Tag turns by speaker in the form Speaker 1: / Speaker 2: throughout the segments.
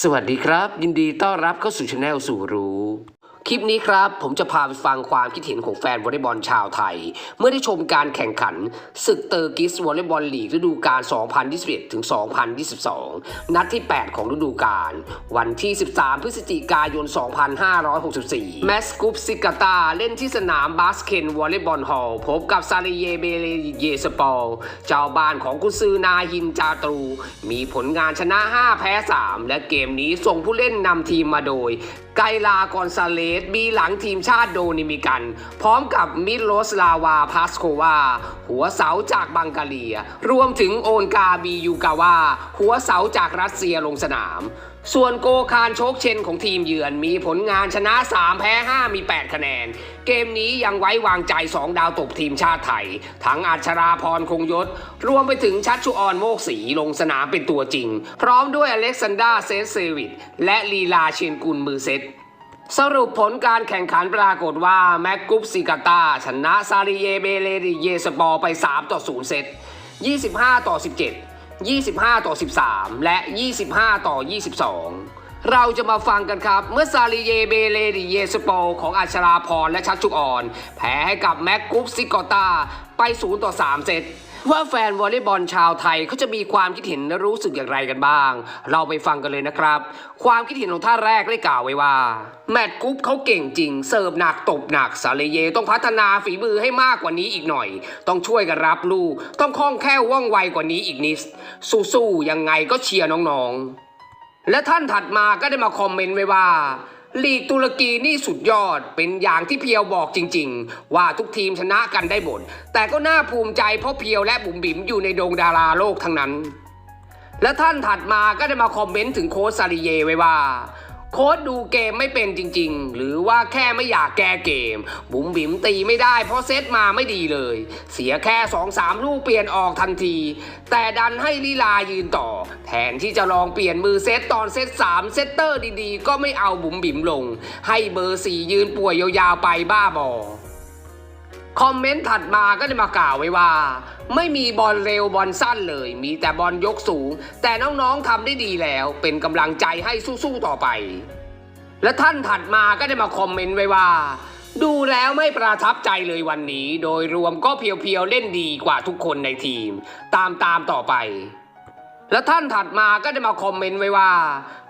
Speaker 1: สวัสดีครับ ยินดีต้อนรับเข้าสู่ช anel สู่รู้ คลิปนี้ครับ ผมจะพาไปฟังความคิดเห็นของแฟนวอลเลย์บอลชาวไทย เมื่อได้ชมการแข่งขันศึกเตอร์กิสวอลเลย์บอลลีกฤดูกาล 2021 ถึง 2022 นัดที่ 8 ของฤดูกาล วันที่ 13 พฤศจิกายน 2564 แมสกุปซิกาตาเล่นที่สนามบาสเคนวอลเลย์บอลฮอลล์พบกับซาเลเยเบเลเยสปอลเจ้าบ้านของกุซือนาฮินจาตรู มีผลงานชนะ 5 แพ้ 3 และเกมนี้ส่งผู้เล่นนำทีมมาโดย ไกลากอนซาเลสมีหลังทีมชาติโดนิมิกัน พร้อมกับมิโลสลาวาพาสโควา หัวเสาจากบังกาเลีย รวมถึงโอนกาบียูกาวา หัวเสาจากรัสเซียลงสนาม ส่วนโกคารโชคเชนของทีมเยือนมีผลงานชนะ 3 แพ้ 5 มี 8 คะแนน เกมนี้ยังไว้วางใจ 2 ดาวตบทีมชาติไทย ทั้งอัชราพรคงยศ รวมไปถึงชัชชุออนโมกศรีลงสนามเป็นตัวจริง พร้อมด้วยอเล็กซานดราเซนเซวิตและลีลาเชนกุลมือเซตสรุปผลการแข่งขันปรากฏว่า แม็กกุปซิกาตาชนะซาริเยเบเลริเยสปอร์ไป 3 ต่อ 0 เซต25 ต่อ 17 25 ต่อ 13 และ 25 ต่อ 22 เราจะมาฟังกันครับ เมื่อซาลีเยเบเลริเยสโปของอัชราพรและชัดชุกออน แพ้ให้กับแม็กกุปซิกอตาไป 0 ต่อ 3 เซต ว่าแฟนวอลเลย์บอลชาวไทยเขาจะมีความคิดเห็นและรู้สึกอย่างไรกันบ้าง เราไปฟังกันเลยนะครับ ความคิดเห็นของท่าแรกได้กล่าวไว้ว่า แมตช์กรุ๊ปเขาเก่งจริง เสิร์ฟหนักตบหนักซาเลเยต้องพัฒนาฝีมือให้มากกว่านี้อีกหน่อย ต้องช่วยกันรับลูก ต้องคล่องแคล่วว่องไวกว่านี้อีกนิด สู้ๆยังไงก็เชียร์น้องๆ และท่านถัดมาก็ได้มาคอมเมนต์ไว้ว่า ลีกตุรกีนี่สุดยอด เป็นอย่างที่เพียวบอกจริง ๆ ว่าทุกทีมชนะกันได้หมด แต่ก็น่าภูมิใจเพราะเพียวและบุ๋มบิ๋มอยู่ในดงดาราโลกทั้งนั้น และท่านถัดมาก็ได้มาคอมเมนต์ถึงโค้ชซาริเยไว้ว่า โค้ดดูเกมไม่เป็นจริง ๆ หรือว่าแค่ไม่อยากแก้เกม บุ๋มบิ๋มตีไม่ได้เพราะเซตมาไม่ดีเลย เสียแค่2อสามลูกเปลี่ยนออกทันที แต่ดันให้ลีลายืนต่อ แทนที่จะลองเปลี่ยนมือเซตตอนเซตสามเซตเตอร์ดีๆ ก็ไม่เอาบุ๋มบิ๋มลง ให้เบอร์สี่ยืนป่วยยาวๆไปบ้าบอ คอมเมนต์ถัดมาก็ได้มากล่าวไว้ว่า ไม่มีบอลเร็วบอลสั้นเลย มีแต่บอลยกสูง แต่น้องๆทำได้ดีแล้ว เป็นกำลังใจให้สู้ๆต่อไป และท่านถัดมาก็ได้มาคอมเมนต์ไว้ว่า ดูแล้วไม่ประทับใจเลยวันนี้ โดยรวมก็เพียวๆเล่นดีกว่าทุกคนในทีม ตามตามๆต่อไป และท่านถัดมาก็ได้มาคอมเมนต์ไว้ว่า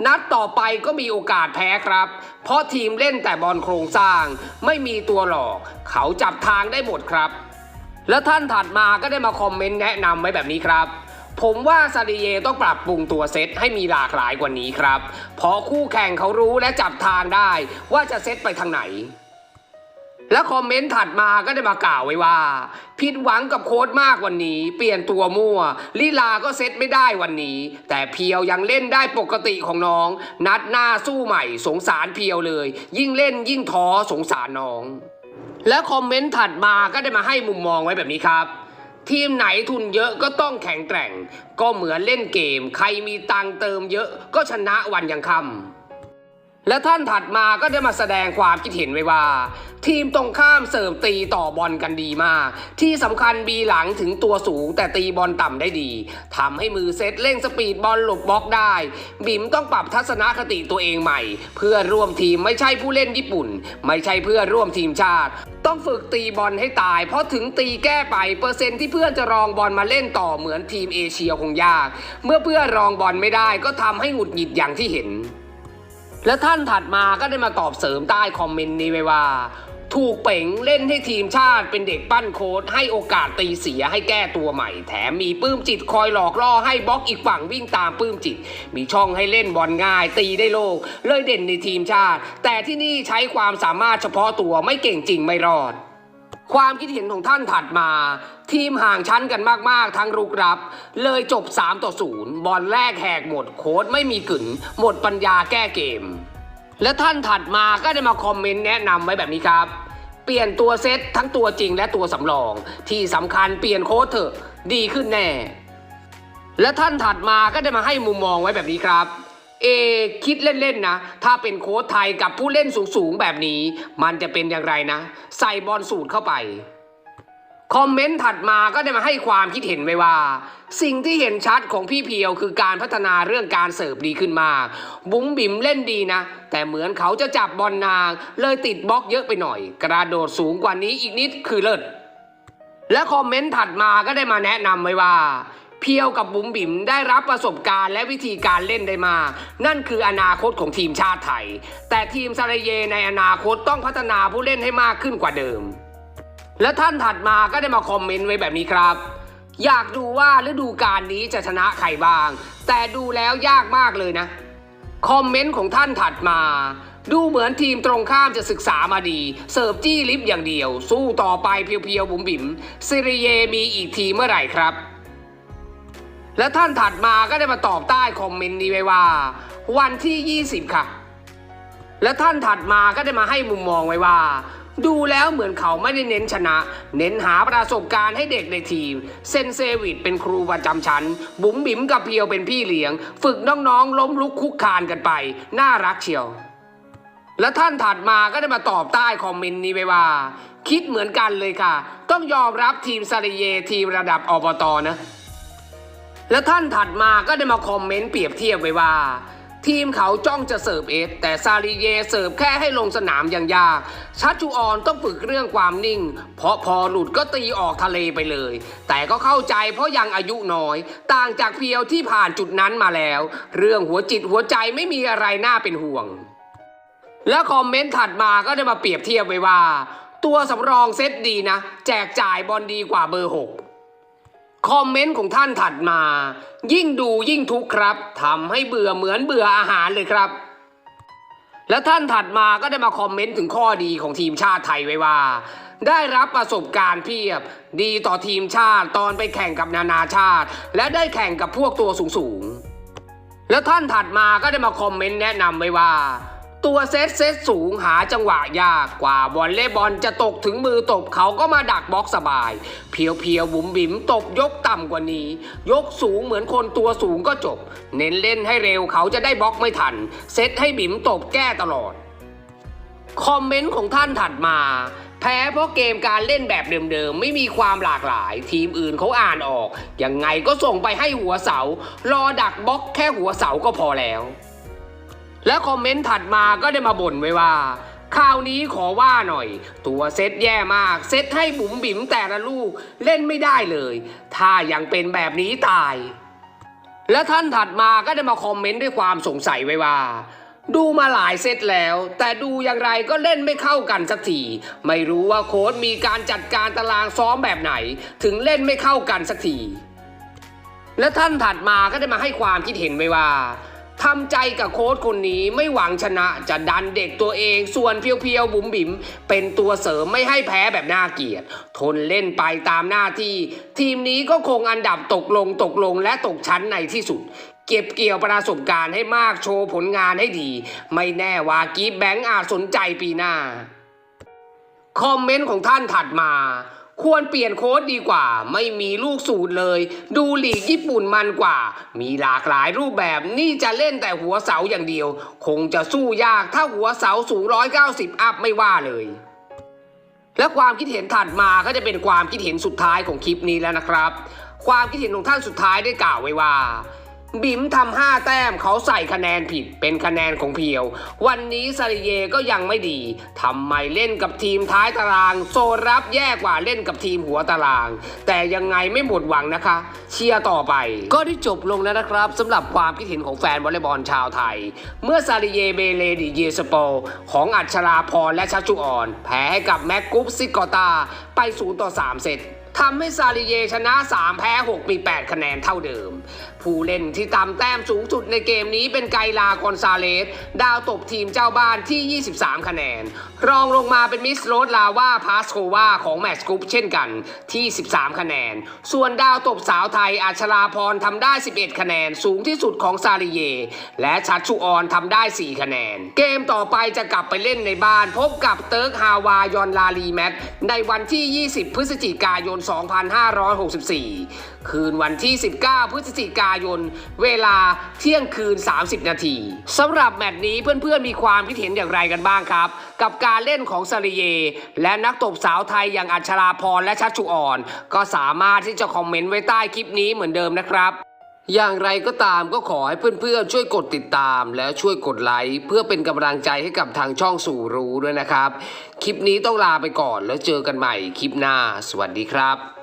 Speaker 1: นัดต่อไปก็มีโอกาสแพ้ครับ เพราะทีมเล่นแต่บอลโครงสร้าง ไม่มีตัวหลอก เขาจับทางได้หมดครับ แล้วท่านถัดมาก็ได้มาคอมเมนต์แนะนำไว้แบบนี้ครับผมว่าซาดิเยต้องปรับปรุงตัวเซตให้มีหลากหลายกว่านี้ครับ เพราะคู่แข่งเขารู้และจับทางได้ว่าจะเซตไปทางไหน และคอมเมนต์ถัดมาก็ได้มากล่าวไว้ว่า ผิดหวังกับโค้ดมากวันนี้ เปลี่ยนตัวมั่ว ลีลาก็เซตไม่ได้วันนี้ แต่เพียวยังเล่นได้ปกติของน้อง นัดหน้าสู้ใหม่สงสารเพียวเลย ยิ่งเล่นยิ่งท้อสงสารน้อง และคอมเมนต์ถัดมาก็ได้มาให้มุมมองไว้แบบนี้ครับทีมไหนทุนเยอะก็ต้องแข็งแกร่ง ก็เหมือนเล่นเกม ใครมีตังเติมเยอะก็ชนะวันยังค่ำ และท่านถัดมาก็ได้มาแสดงความคิดเห็นไว้ว่า ทีมตรงข้ามเสิร์ฟตีต่อบอลกันดีมาก ที่สำคัญบีหลังถึงตัวสูงแต่ตีบอลต่ำได้ดีทำให้มือเซตเร่งสปีดบอลหลบบล็อกได้ บิมต้องปรับทัศนคติตัวเองใหม่ เพื่อร่วมทีมไม่ใช่ผู้เล่นญี่ปุ่น ไม่ใช่เพื่อร่วมทีมชาติ ต้องฝึกตีบอลให้ตาย เพราะถึงตีแก้ไปเปอร์เซ็นต์ที่เพื่อนจะรองบอลมาเล่นต่อเหมือนทีมเอเชียคงยาก เมื่อเพื่อนรองบอลไม่ได้ก็ทำให้หงุดหงิดอย่างที่เห็น และท่านถัดมาก็ได้มาตอบเสริมใต้คอมเมนต์นี้ไว้ว่า ถูกเป๋งเล่นให้ทีมชาติเป็นเด็กปั้นโค้ดให้โอกาสตีเสียให้แก้ตัวใหม่ แถมมีปื้มจิตคอยหลอกล่อให้บล็อกอีกฝั่งวิ่งตามปื้มจิต มีช่องให้เล่นบอลง่าย ตีได้โลก เลยเด่นในทีมชาติ แต่ที่นี่ใช้ความสามารถเฉพาะตัวไม่เก่งจริงไม่รอด ความคิดเห็นของท่านถัดมา ทีมห่างชั้นกันมากๆ ทั้งรุกรับ เลยจบ 3 ต่อ 0 บอลแรกแหกหมดโค้ดไม่มีกึ๋นหมดปัญญาแก้เกม และท่านถัดมาก็ได้มาคอมเมนต์แนะนำไว้แบบนี้ครับ เปลี่ยนตัวเซตทั้งตัวจริงและตัวสำรอง ที่สำคัญเปลี่ยนโค้ดเถอะดีขึ้นแน่ และท่านถัดมาก็ได้มาให้มุมมองไว้แบบนี้ครับ เอคิดเล่นๆนะ ถ้าเป็นโค้ชไทยกับผู้เล่นสูงๆแบบนี้ มันจะเป็นอย่างไรนะ ใส่บอลสูตรเข้าไป คอมเมนต์ถัดมาก็ได้มาให้ความคิดเห็นไว้ว่า สิ่งที่เห็นชัดของพี่เพียวคือการพัฒนาเรื่องการเสิร์ฟดีขึ้นมาก บุ๋มบิ๋มเล่นดีนะ แต่เหมือนเขาจะจับบอลนาง เลยติดบล็อกเยอะไปหน่อย กระโดดสูงกว่านี้อีกนิดคือเลิศและคอมเมนต์ถัดมาก็ได้มาแนะนำไว้ว่า พียวกับบุ๋มบิ๋มได้รับประสบการณ์และวิธีการเล่นได้มา นั่นคืออนาคตของทีมชาติไทย แต่ทีมซาเลเยในอนาคตต้องพัฒนาผู้เล่นให้มากขึ้นกว่าเดิม และท่านถัดมาก็ได้มาคอมเมนต์ไว้แบบนี้ครับอยากดูว่าฤดูกาลนี้จะชนะใครบ้าง แต่ดูแล้วยากมากเลยนะ คอมเมนต์ของท่านถัดมา ดูเหมือนทีมตรงข้ามจะศึกษามาดี เสิร์ฟจี้ลิฟต์อย่างเดียว สู้ต่อไปเพียวๆบุ๋มบิ๋มซิริเยมีอีกทีเมื่อไหร่ครับ และท่านถัดมาก็ได้มาตอบใต้คอมเมนต์นี้ไว้ว่า วันที่ 20 ค่ะ และท่านถัดมาก็ได้มาให้มุมมองไว้ว่า ดูแล้วเหมือนเขาไม่ได้เน้นชนะ เน้นหาประสบการณ์ให้เด็กในทีม เซนเซวิดเป็นครูประจำชั้น บุ๋มบิ๋มกับเพียวเป็นพี่เลี้ยง ฝึกน้องๆล้มลุกคุกคานกันไป น่ารักเชียว และท่านถัดมาก็ได้มาตอบใต้คอมเมนต์นี้ไว้ว่า คิดเหมือนกันเลยค่ะ ต้องยอมรับทีมซาริเยทีมระดับอบตนะ และท่านถัดมาก็ได้มาคอมเมนต์เปรียบเทียบไว้ว่า ทีมเขาจ้องจะเสิร์ฟเอสแต่ซาลิเยเสิร์ฟแค่ให้ลงสนามอย่างยากชัชจูออนต้องฝึกเรื่องความนิ่ง เพราะพอหลุดก็ตีออกทะเลไปเลย แต่ก็เข้าใจเพราะยังอายุน้อย ต่างจากเพียวที่ผ่านจุดนั้นมาแล้ว เรื่องหัวจิตหัวใจไม่มีอะไรน่าเป็นห่วง และคอมเมนต์ถัดมาก็ได้มาเปรียบเทียบไว้ว่า ตัวสำรองเซตดีนะ แจกจ่ายบอลดีกว่าเบอร์หก คอมเมนต์ของท่านถัดมา ยิ่งดูยิ่งทุกข์ครับทำให้เบื่อเหมือนเบื่ออาหารเลยครับ และท่านถัดมาก็ได้มาคอมเมนต์ถึงข้อดีของทีมชาติไทยไว้ว่า ได้รับประสบการณ์เพียบ ดีต่อทีมชาติตอนไปแข่งกับนานาชาติ และได้แข่งกับพวกตัวสูงๆ แล้วท่านถัดมาก็ได้มาคอมเมนต์แนะนำไว้ว่า ตัวเซตเซตสูงหาจังหวะยากกว่าบอลเล่บอลจะตกถึงมือตบเขาก็มาดักบล็อกสบาย เพียวเพียวบุ๋มบิ๋มตบยกต่ำกว่านี้ ยกสูงเหมือนคนตัวสูงก็จบ เน้นเล่นให้เร็วเขาจะได้บล็อกไม่ทัน เซตให้บิ๋มตบแก้ตลอด คอมเมนต์ของท่านถัดมาแพ้เพราะเกมการเล่นแบบเดิมๆ ไม่มีความหลากหลาย ทีมอื่นเขาอ่านออก ยังไงก็ส่งไปให้หัวเสา รอดักบล็อกแค่หัวเสาก็พอแล้ว และคอมเมนต์ถัดมาก็ได้มาบ่นไว้ว่าคราวนี้ขอว่าหน่อย ตัวเซตแย่มาก เซตให้บุ๋มบิ๋มแต่ละลูกเล่นไม่ได้เลย ถ้ายังเป็นแบบนี้ตาย และท่านถัดมาก็ได้มาคอมเมนต์ด้วยความสงสัยไว้ว่า ดูมาหลายเซตแล้ว แต่ดูอย่างไรก็เล่นไม่เข้ากันสักทีไม่รู้ว่าโค้ชมีการจัดการตารางซ้อมแบบไหน ถึงเล่นไม่เข้ากันสักทีและท่านถัดมาก็ได้มาให้ความคิดเห็นไว้ว่า ทำใจกับโค้ชคนนี้ไม่หวังชนะจะดันเด็กตัวเองส่วนเพียวๆบุ๋มบิ๋มเป็นตัวเสริมไม่ให้แพ้แบบน่าเกลียด ทนเล่นไปตามหน้าที่ ทีมนี้ก็คงอันดับตกลงตกลงและตกชั้นในที่สุด เก็บเกี่ยวประสบการณ์ให้มากโชว์ผลงานให้ดี ไม่แน่ว่ากีบแบงค์อาจสนใจปีหน้า คอมเมนต์ของท่านถัดมา ควรเปลี่ยนโค้ดดีกว่า ไม่มีลูกสูตรเลย ดูหลีกญี่ปุ่นมันกว่า มีหลากหลายรูปแบบนี่จะเล่นแต่หัวเสาอย่างเดียว คงจะสู้ยากถ้าหัวเสาสูง 190 อัพไม่ว่าเลย และความคิดเห็นถัดมาก็จะเป็นความคิดเห็นสุดท้ายของคลิปนี้แล้วนะครับ ความคิดเห็นของท่านสุดท้ายได้กล่าวไว้ว่า บิ๋มทำห้าแต้มเขาใส่คะแนนผิดเป็นคะแนนของเพียว วันนี้ซาริเยก็ยังไม่ดีทำไมเล่นกับทีมท้ายตาราง โซรับแย่กว่าเล่นกับทีมหัวตาราง แต่ยังไงไม่หมดหวังนะคะ เชียร์ต่อไป ก็ได้จบลงแล้วนะครับสำหรับความคิดเห็นของแฟนวอลเลย์บอลชาวไทย เมื่อซาริเยเบเลดิเยสโป ของอัชราพรและชัชชุออน แพ้ให้กับแม็กกุ๊ปซิกอตาไป0ต่อ3เซต ทำให้ซาลิเยชนะ 3 แพ้ 6 มี 8 คะแนนเท่าเดิม ผู้เล่นที่ตามแต้มสูงสุดในเกมนี้เป็นไกลากอนซาเลส ดาวตบทีมเจ้าบ้านที่ 23 คะแนน รองลงมาเป็นมิสโรสลาว่าพาสโควาของแมตช์กรุ๊ปเช่นกันที่ 13 คะแนน ส่วนดาวตบสาวไทยอัชราพรทำได้ 11 คะแนน สูงที่สุดของซาลิเย และชัดชูออนทำได้ 4 คะแนน เกมต่อไปจะกลับไปเล่นในบ้าน พบกับเติร์กฮาวายอนลาลีแมตในวันที่ 20 พฤศจิกายน2564 คืนวันที่ 19 พฤศจิกายน เวลาเที่ยงคืน 30 นาทีสำหรับแมตช์นี้เพื่อนๆมีความคิดเห็นอย่างไรกันบ้างครับ กับการเล่นของซาริเย และนักตบสาวไทยอย่างอัชราพรและชัชชุอ่อน ก็สามารถที่จะคอมเมนต์ไว้ใต้คลิปนี้เหมือนเดิมนะครับ อย่างไรก็ตามก็ขอให้เพื่อนๆ ช่วยกดติดตามและช่วยกดไลค์เพื่อเป็นกำลังใจให้กับทางช่องสู่รู้ด้วยนะครับ คลิปนี้ต้องลาไปก่อนแล้วเจอกันใหม่คลิปหน้า สวัสดีครับ